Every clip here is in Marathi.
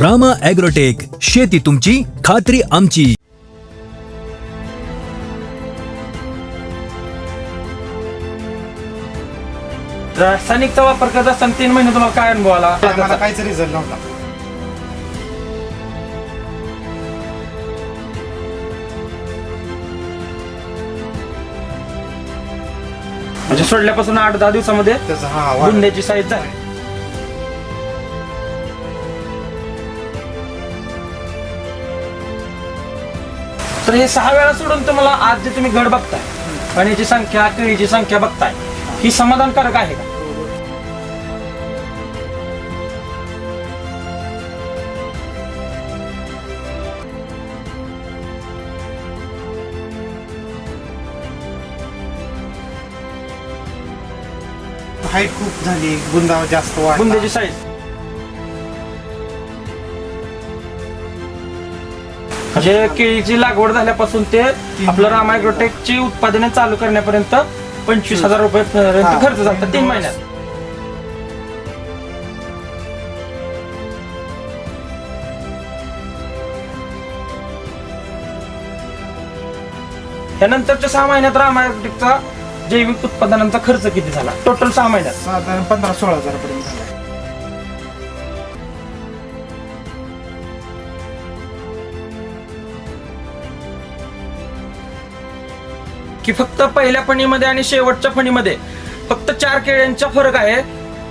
रामा ॲग्रोटेक शेती तुमची खात्री आमची. रासायनिकचा वापर करत असताना तीन महिने तुम्हाला काय अनुभव आला? मला काहीच रिझल्ट नव्हता. म्हणजे सोडल्यापासून आठ दहा दिवसामध्ये त्याचा हा वाढ. साईज झाली. तर हे सहा वेळा सोडून तुम्हाला आज जे तुम्ही घड बघताय आणि याची संख्या केळीची संख्या बघताय ही समाधानकारक आहे का? हाईट खूप झाली बुंदा जास्त वाढ बुंद्याची साईज म्हणजे केळीची लागवड झाल्यापासून ते आपलं रामायग्रोटेकची उत्पादने चालू करण्यापर्यंत पंचवीस हजार रुपये पर्यंत. खर्च झाला. तीन महिन्यात. यानंतरच्या सहा महिन्यात रामायग्रोटेकचा जैविक उत्पादनांचा खर्च किती झाला? टोटल सहा महिन्यात. साधारण पंधरा सोळा हजार पर्यंत की फक्त पहिल्या फणीमध्ये आणि शेवटच्या फणीमध्ये फक्त चार केळ्यांचा फरक आहे.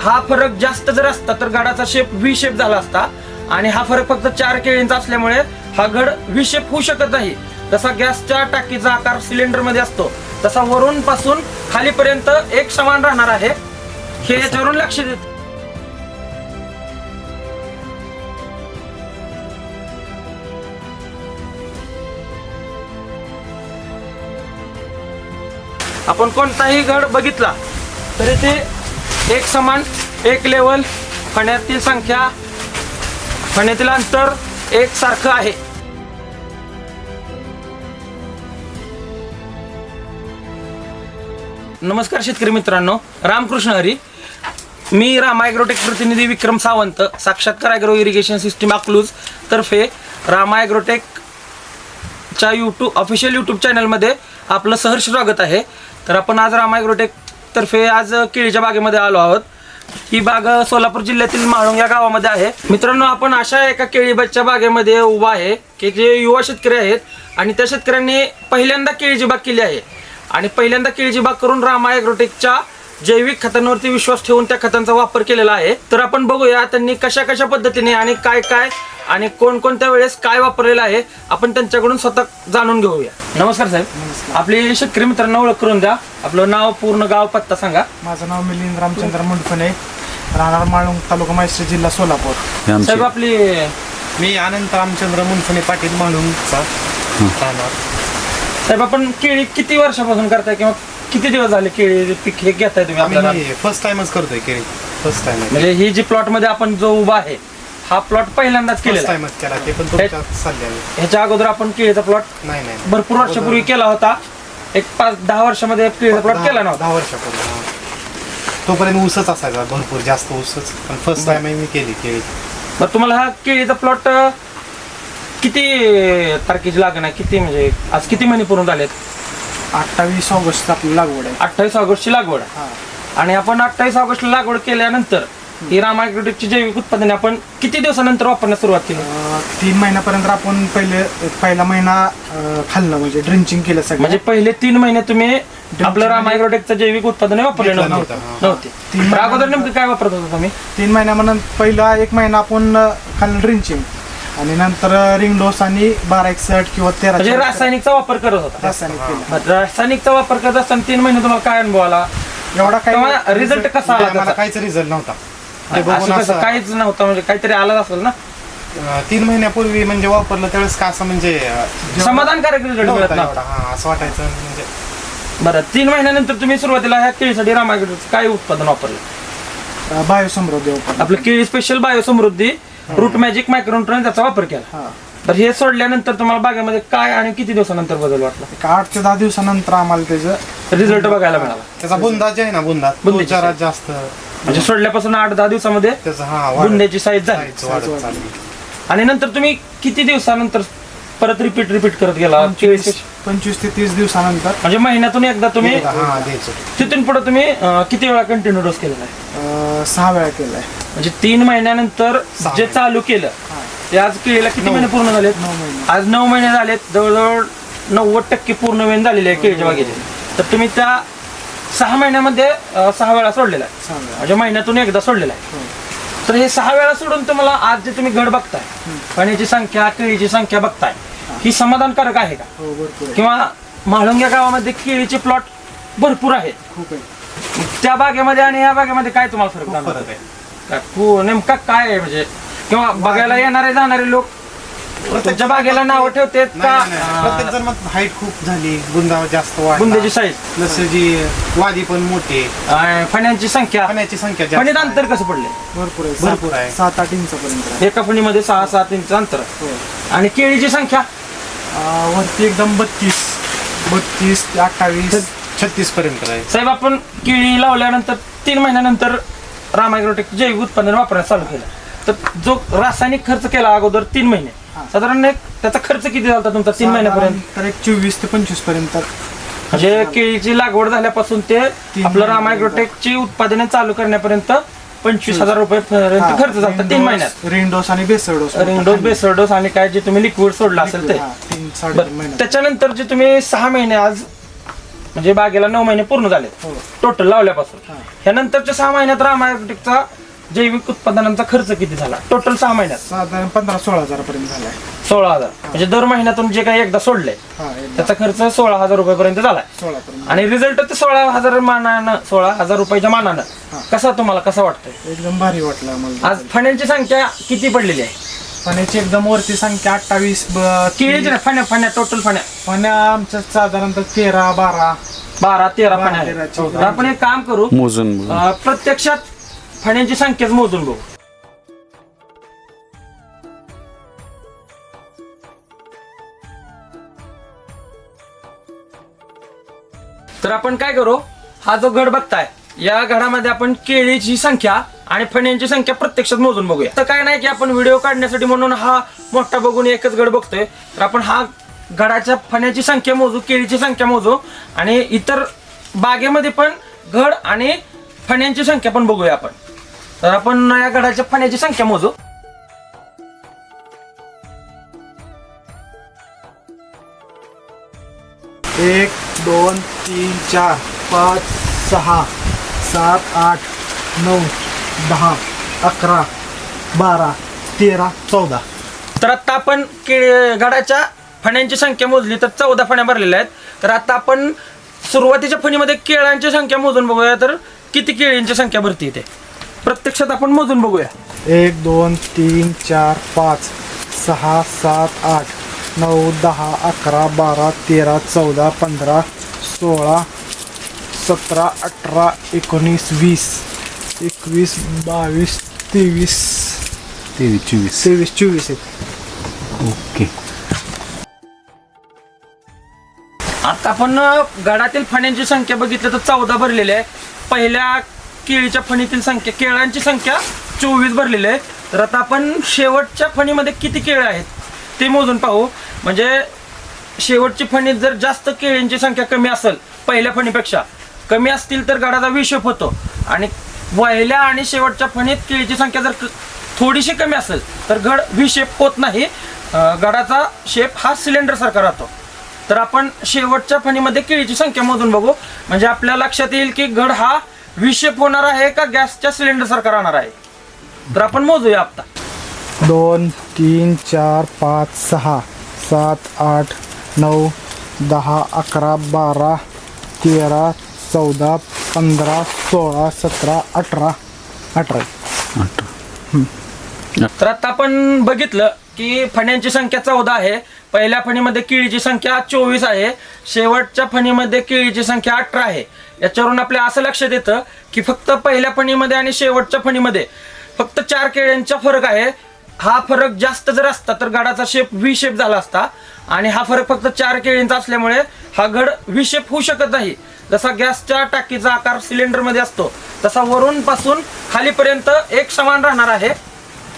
हा फरक जास्त जर असता तर गडाचा शेप व्ही शेप झाला असता. आणि हा फरक फक्त चार केळींचा असल्यामुळे हा घड व्ही शेप होऊ शकत नाही. जसा गॅसच्या टाकीचा आकार सिलेंडरमध्ये असतो. तसा वरून पासून खालीपर्यंत एक समान राहणार आहे. हे याच्यावरून लक्ष देत आपण कोणताही गड बघितला तरी ते एक समान एक लेवल फण्यातील संख्या फण्यातील अंतर एक सारखं आहे. नमस्कार शेतकरी मित्रांनो रामकृष्ण हरी. मी राम ॲग्रोटेक प्रतिनिधी विक्रम सावंत साक्षात्कार ॲग्रो इरिगेशन सिस्टीम अकलूज तर्फे राम ॲग्रोटेक च्या यूट्यूब ऑफिशियल यूट्यूब चॅनलमध्ये आपलं सहर्ष स्वागत आहे. तर आपण आज रामायग्रोटेक तर्फे आज केळीच्या बागेमध्ये आलो आहोत. ही बाग सोलापूर जिल्ह्यातील माळुंग या गावामध्ये आहे. मित्रांनो आपण अशा एका केळीबागच्या बागेमध्ये उभा आहे की जे युवा शेतकरी आहेत आणि त्या शेतकऱ्यांनी पहिल्यांदा केळीची बाग केली आहे. आणि पहिल्यांदा केळीची बाग करून रामा ॲग्रोटेकच्या जैविक खतांवरती विश्वास ठेवून त्या खतांचा वापर केलेला आहे. तर आपण बघूया त्यांनी कशा कशा पद्धतीने आणि काय काय आणि कोणकोणत्या वेळेस काय वापरलेलं आहे आपण त्यांच्याकडून स्वतः जाणून घेऊया. नमस्कार साहेब. आपली शेतकरी मित्रांना ओळख करून द्या. आपलं नाव पूर्ण गाव पत्ता सांगा. माझं नाव मिलिंद रामचंद्र मुंडफणे. राहणार माळुंग तालुका मैसूर जिल्हा सोलापूर. साहेब आपली मी अनंत रामचंद्र मुंडफणे पाटील माळुंगचा राहणार. साहेब आपण केळी किती वर्षापासून करताय किंवा किती दिवस झाले केळी पीक हे घेताय तुम्ही आपल्याला? फर्स्ट टाइमच करतोय केळी. फर्स्ट टाइम म्हणजे ही जी प्लॉटमध्ये आपण जो उभा आहे हा प्लॉट पहिल्यांदाच केलेला आहे. टाइमच केला ते पण. ह्याच्या अगोदर आपण केळीचा प्लॉट नाही नाही भरपूर वर्षापूर्वी केला होता. एक पाच दहा वर्षामध्ये केळीचा प्लॉट केला दहा नव्हता. दहा वर्षापूर्वी हा. तोपर्यंत ऊसच असायचा भरपूर जास्त ऊसच. पण फर्स्ट टाइम मी केली केळी. मग तुम्हाला हा केळीचा प्लॉट किती तारखेची लागण आहे? किती म्हणजे आज किती महिने पूर्ण झालेत? अठ्ठावीस ऑगस्ट आपली लागवड आहे. अठ्ठावीस ऑगस्टची लागवड. हा. आणि आपण अठ्ठावीस ऑगस्टला लागवड केल्यानंतर ही रामायग्रोटेकची जैविक उत्पादने आपण किती दिवसानंतर वापरण्यास सुरुवात केली? अं, तीन महिन्यापर्यंत आपण पहिले पहिला महिना अं, खाल्लं म्हणजे ड्रिंचिंग केलं सगळं. म्हणजे पहिले तीन महिने तुम्ही आपलं रामायग्रोटेकचं जैविक उत्पादने वापरले घेतलं नव्हते. नव्हतं. नव्हते. तीन तर अगोदर नेमकं काय वापरत होता तुम्ही? तीन महिन्यापर्यंत पहिला एक महिना आपण अं, खाल्लं ड्रिंचिंग. आणि नंतर रिंग डोस आणि बारा एकसठ किंवा तेरा म्हणजे रासायनिकचा वापर करत होता. रासायनिक केलं. रासायनिकचा वापर करत असताना तीन महिने तुम्हाला काय अनुभव आला? एवढा तेव्हा काही result कसा आला मला? काहीच रिझल्ट नव्हता. ते बघून असं कसं? असं, काहीच नव्हतं म्हणजे काहीतरी आलं असेल ना? अं, तीन महिन्यापूर्वी म्हणजे वापरलं त्यावेळेस का असं म्हणजे अं, जेवढं समाधानकारक रिझल्ट मिळत नव्हता नव्हता. एवढा. हा, असं वाटायचं म्हणजे बरं तीन महिन्यानंतर तुम्ही सुरुवातीला ह्या केळीसाठी रामायग्रोटेकचं काय उत्पादन वापरलं? अं, बायोसमृद्धी वापरलं आपलं केळी special bio Samruddhi root magic मायक्रोन्ट्रॉन त्याचा वापर केला. हा. तर हे सोडल्यानंतर तुम्हाला बागेमध्ये काय आणि किती दिवसानंतर बदल वाटला? एक आठ ते दहा दिवसानंतर आम्हाला त्याचं रिझल्ट बघायला मिळाला. त्याचा बुंदा जे आहे ना बुंदा तो जरा जास्त म्हणजे सोडल्यापासून आठ दहा दिवसामध्ये त्याचा हा बुंद्याची साईज झाली. size वाढत चालली. आणि नंतर तुम्ही किती दिवसानंतर परत रिपीट रिपीट करत गेला पंचवीस पंचवीस ते तीस दिवसानंतर. म्हणजे महिन्यातून एकदा तुम्ही हा द्यायचं. तिथून पुढे तुम्ही अं, किती वेळा कंटिन्यू डोस केलेला आहे? अं, सहा वेळा केलाय. म्हणजे तीन महिन्यानंतर सहा जे चालू केलं हा. ते आज केळीला किती. महिने पूर्ण झालेत? नऊ महिने. आज नऊ महिने झालेत जवळजवळ नव्वद टक्के पूर्ण वेळ झालेले आहे केळीच्या बागेचे. तर तुम्ही त्या सहा महिन्यामध्ये अं, सहा वेळा सोडलेला आहे. म्हणजे महिन्यातून एकदा सोडलेला आहे. हो. तर हे सहा वेळा सोडून तुम्हाला आज जे तुम्ही घड बघताय पाण्याची संख्या केळीची संख्या बघताय ही. समाधानकारक आहे का? हो भरपूर आहे. किंवा म्हाळुंग्या गावामध्ये केळीचे प्लॉट भरपूर आहेत. खूप आहे. त्या बागेमध्ये आणि या बागेमध्ये काय तुम्हाला फरक जाणवतो? फरक आहे. खू- नेमका काय आहे म्हणजे? किंवा बघायला येणारे जाणारे लोक तुमच्या बागेला नाव ठेवतात का? प्रत्येक जण मग हाईट खूप झाली बुंदा जास्त वाढला बुंद्याची साईज प्लस जी वादी पण मोठे फण्यांची संख्या? पाण्याची संख्या फणीत अंतर कसं पडले भरपूर आहे भरपूर. सात- आहे. सात आठ इंचापर्यंत आहे. एका फणीमध्ये सहा सात इंच अंतर. हो. आणि केळीची संख्या? वरती एकदम बत्तीस. बत्तीस ते अठ्ठावीस छत्तीस पर्यंत आहे. साहेब आपण केळी लावल्यानंतर तीन महिन्यानंतर रामायग्रोटेक जैविक उत्पादन वापरायला चालू केलं. तर जो रासायनिक खर्च केला अगोदर तीन महिने. साधारण एक त्याचा खर्च किती झाला तुमचा? तीन महिन्यापर्यंत? तर एक चोवीस ते पंचवीसपर्यंत. म्हणजे केळीची लागवड झाल्यापासून ते आपलं रामायग्रोटेकची उत्पादने चालू करण्यापर्यंत पंचवीस हजार रुपये पर्यंत खर्च झाला. तीन महिन्यात. रिंग डोस आणि basal dose ring dose basal dose आणि काय जे तुम्ही लिक्विड सोडलं असेल ते. त्याच्यानंतर जे तुम्ही सहा महिने आज म्हणजे बागेला नऊ महिने पूर्ण झाले. टोटल लावल्यापासून. हा. ह्यानंतरच्या सहा महिन्यात रामायग्रोटेकचा जैविक उत्पादनांचा खर्च किती झाला? टोटल सहा महिन्यात. साधारण पंधरा सोळा हजार पर्यंत झालाय. सोळा हजार. म्हणजे दर महिन्यातून जे काही एकदा सोडलंय हा एकदा. त्याचा खर्च सोळा हजार रुपयापर्यंत झालाय. सोळा पर्यंत आणि रिझल्ट ते सोळा हजार मानानं सोळा हजार रुपयाच्या मानानं. कसा तुम्हाला कसा वाटतंय? एकदम भारी वाटलं मला. आज फण्यांची संख्या किती पडलेली आहे? पाण्याची एकदम वरती संख्या अठ्ठावीस केळीची नाही फण्या फण्या टोटल फण्या. पाण्या आमच्या साधारणतः तेरा बारा. बारा तेरा बारा, फण्या आहेत. तर आपण एक काम करू. मोजून अं, प्रत्यक्षात फण्यांची संख्याच मोजून बघू. तर आपण काय करू? हा जो घड बघताय या घडामध्ये आपण केळीची संख्या आणि फण्यांची संख्या प्रत्यक्षात मोजून बघूया. तर काय नाही की आपण व्हिडिओ काढण्यासाठी म्हणून हा मोठा बघून एकच घड बघतोय. तर आपण हा घडाच्या फण्याची संख्या मोजू केळीची संख्या मोजू आणि इतर बागेमध्ये पण घड आणि फण्यांची संख्या पण बघूया आपण. तर आपण या घडाच्या फण्याची संख्या मोजू. एक दोन तीन चार पाच सहा सात आठ नऊ दहा अकरा बारा तेरा चौदा. तर आता आपण के गडाच्या फण्यांची संख्या मोजली तर चौदा फण्या भरलेल्या आहेत. तर आता आपण सुरुवातीच्या फणीमध्ये केळांची संख्या मोजून बघूया तर किती केळींची संख्या भरती इथे? प्रत्यक्षात आपण मोजून बघूया. एक दोन तीन चार पाच सहा सात आठ नऊ दहा अकरा बारा तेरा चौदा पंधरा सोळा सतरा अठरा एकोणीस वीस एकवीस बावीस तेवीस. तेवीस चोवीस. तेवीस चोवीस आहेत. ओके. आता आपण अ, गडातील फण्यांची संख्या बघितली तर चौदा भरलेली आहे. पहिल्या केळीच्या फणीतील संख्या केळांची संख्या चोवीस भरलेली आहे. तर आता आपण शेवटच्या फणीमध्ये किती केळं आहेत ते मोजून पाहू. म्हणजे शेवटची फणीत जर जास्त केळींची संख्या कमी असेल पहिल्या फणीपेक्षा कमी असतील तर गडाचा विशेप होतो. आणि पहिल्या आणि शेवटच्या फणीत केळीची संख्या जर थोडीशी कमी असेल तर घड व्हीशेप होत नाही. गडाचा शेप हा सिलेंडर सारखा राहतो. तर आपण शेवटच्या फणीमध्ये केळीची संख्या मोजून बघू. म्हणजे आपल्या लक्षात येईल की घड हा व्हीशेप होणार आहे का? गॅसच्या सिलेंडर सारखा राहणार आहे. तर आपण मोजूया आता दोन तीन चार पाच सहा सात आठ नऊ दहा अकरा बारा तेरा चौदा पंधरा सोळा सतरा अठरा. अठरा. तर आता आपण बघितलं की फण्यांची संख्या चौदा आहे. पहिल्या फणीमध्ये केळीची संख्या चोवीस आहे. शेवटच्या फणीमध्ये केळीची संख्या अठरा आहे. याच्यावरून आपल्या असं लक्षात येतं की फक्त पहिल्या फणीमध्ये आणि शेवटच्या फणीमध्ये फक्त चार केळ्यांचा फरक आहे. हा फरक जास्त जर असता तर गडाचा शेप व्ही शेप झाला असता. आणि हा फरक फक्त चार केळींचा असल्यामुळे हा घड व्ही शेप होऊ शकत नाही. जसा गॅसच्या टाकीचा आकार सिलेंडरमध्ये असतो तसा वरून पासून खालीपर्यंत एक समान राहणार आहे.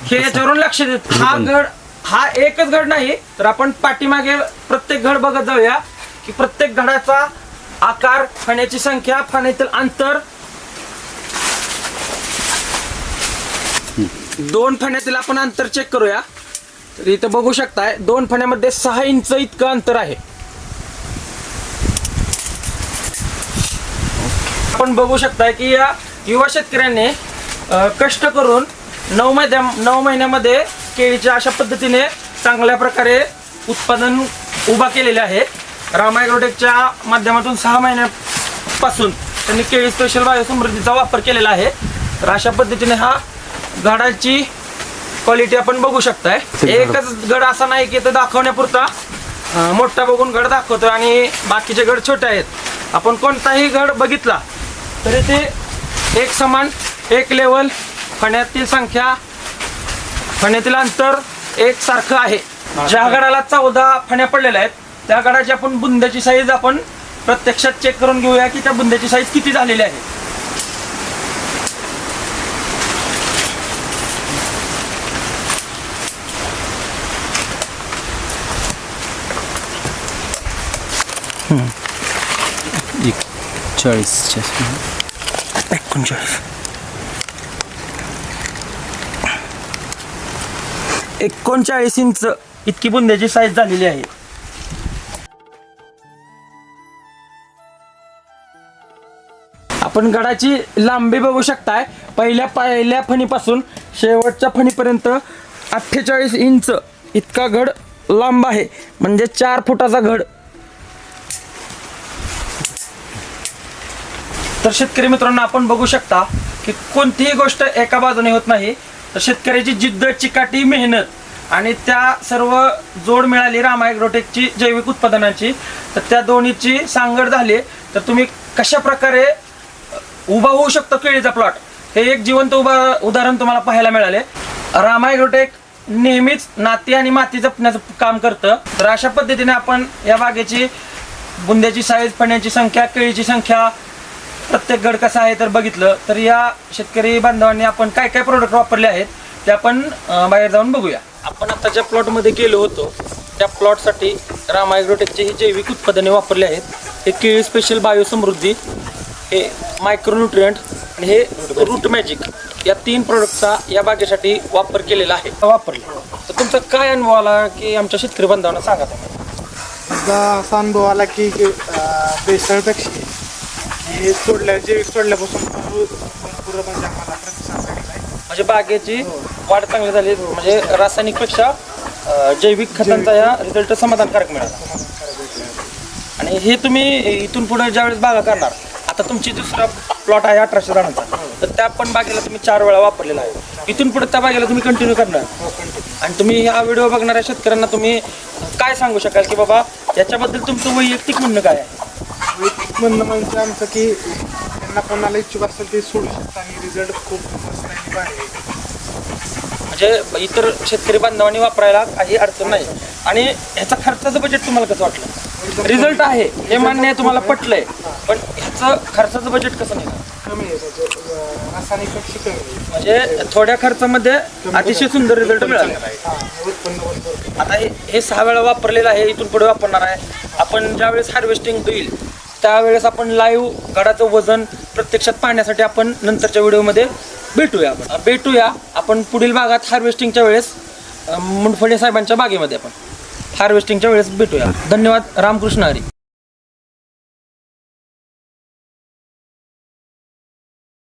हे याच्यावरून लक्ष देत. हा घड हा एकच घड नाही तर आपण पाठीमागे प्रत्येक घड बघत जाऊया की प्रत्येक घडाचा आकार फण्याची संख्या फण्यातील अंतर. दोन फण्यातील आपण अंतर चेक करूया. तर इथं बघू शकताय दोन फण्यामध्ये सहा इंच इतकं अंतर आहे. आपण बघू शकताय की या युवा शेतकऱ्यांनी कष्ट करून नऊ महिन्या नऊ महिन्यामध्ये केळीच्या अशा पद्धतीने चांगल्या प्रकारे उत्पादन उभा केलेले आहे. रामायग्रोटेकच्या माध्यमातून सहा महिन्यापासून त्यांनी केळी स्पेशल बायोसमृद्धीचा वापर केलेला आहे. तर अशा पद्धतीने हा झाडाची क्वालिटी आपण बघू शकताय. एकच गड असा नाही की तो दाखवण्यापुरता अं, मोठा बघून गड दाखवतो आणि बाकीचे गड छोटे आहेत. आपण कोणताही गड बघितला तरी ते एक समान एक लेवल फण्यातील संख्या फण्यातील अंतर एक सारखं आहे ज्या गडाला चौदा फण्या पडलेल्या आहेत त्या गडाची आपण बुंद्याची साईज आपण प्रत्यक्षात चेक करून घेऊया की त्या बुंद्याची साईज किती झालेली आहे. एक चाळीसच्या आसपास. एकोणचाळीस. एकोणचाळीस इंच इतकी बुंद्याची साईज झालेली आहे. आपण गडाची लांबी बघू शकताय. पहिल्या पहिल्या फणीपासून शेवटच्या फणीपर्यंत अठ्ठेचाळीस इंच इतका घड लांब आहे. म्हणजे चार फुटाचा घड तर शेतकरी मित्रांनो आपण बघू शकता की कोणतीही गोष्ट एका बाजूने होत नाही. तर शेतकऱ्याची जिद्द चिकाटी मेहनत आणि त्या सर्व जोड मिळाली रामायग्रोटेकची जैविक उत्पादनाची. तर त्या दोन्हीची सांगड झाली. तर तुम्ही कशा प्रकारे उभा होऊ शकतो केळीचा प्लॉट हे एक जिवंत उभा उदाहरण तुम्हाला पाहायला मिळाले. रामा ॲग्रोटेक नेहमीच नाती आणि माती जपण्याचं काम करतं. तर अशा पद्धतीने आपण या बागेची बुंद्याची साईज पण्याची संख्या केळीची संख्या प्रत्येक गड कसा आहे तर बघितलं. तर या शेतकरी बांधवांनी आपण काय काय प्रोडक्ट वापरले आहेत ते आपण बाहेर जाऊन बघूया. आपण आता ज्या प्लॉटमध्ये गेलो होतो त्या प्लॉटसाठी रामायग्रोटेकची ही जैविक उत्पादने वापरली आहेत. हे केळी स्पेशल बायोसमृद्धी हे मायक्रोन्युट्रियंट आणि हे रूट मॅजिक या तीन प्रोडक्टचा या बागेसाठी वापर केलेला आहे. वापरले. तर तुमचा काय अनुभव आला की आमच्या शेतकरी बांधवांना सांगा एकदा असा अनुभव आला की बेसळपेक्षा हे सोडल्या जे सोडल्यापासून भरपूर म्हणजे आम्हाला प्रतिसाद भेटला आहे. म्हणजे बागेची वाढ चांगली झाली म्हणजे रासायनिकपेक्षा जैविक खतांचा या रिझल्ट समाधानकारक मिळाला. आणि हे तुम्ही इथून पुढे ज्यावेळेस बागा करणार आता तुमची दुसरा प्लॉट आहे अठराशे झाडांचा. तर त्या पण बागेला तुम्ही चार वेळा वापरलेला आहे. इथून पुढे त्या बागेला तुम्ही कंटिन्यू करणार. आणि तुम्ही हा व्हिडिओ बघणाऱ्या शेतकऱ्यांना तुम्ही काय सांगू शकाल की बाबा याच्याबद्दल तुमचं वैयक्तिक म्हणणं काय आहे? वैयक्तिक म्हणणं म्हणजे आमचं की त्यांना कोणाला इच्छुक असेल ते सोडू शकतात आणि रिझल्ट खूप मस्त आणि भारी आहे. म्हणजे इतर शेतकरी बांधवांनी वापरायला काही अडचण नाही. आणि ह्याचा खर्चाचं बजेट तुम्हाला कसं वाटलं? रिझल्ट आहे हे मान्य आहे तुम्हाला पटलंय. पण ह्याचं खर्चाचं बजेट कसं नाही कमी आहे त्याचं अं, रासायनिकपेक्षा कमी आहे म्हणजे थोड्या खर्चामध्ये अतिशय सुंदर रिझल्ट मिळाला. हा उत्पन्न भरपूर आता हे हे सहा वेळा वापरलेलं आहे इथून पुढे वापरणार आहे. आपण ज्यावेळेस हार्वेस्टिंग होईल त्यावेळेस आपण लाईव्ह गडाचं वजन प्रत्यक्षात पाहण्यासाठी आपण नंतरच्या व्हिडिओमध्ये भेटूया आपण. भेटूया आपण पुढील भागात हार्वेस्टिंगच्या वेळेस अं, मुंडफळे साहेबांच्या बागेमध्ये आपण. हार्वेस्टिंगच्या वेळेस भेटूया. धन्यवाद रामकृष्ण हरी.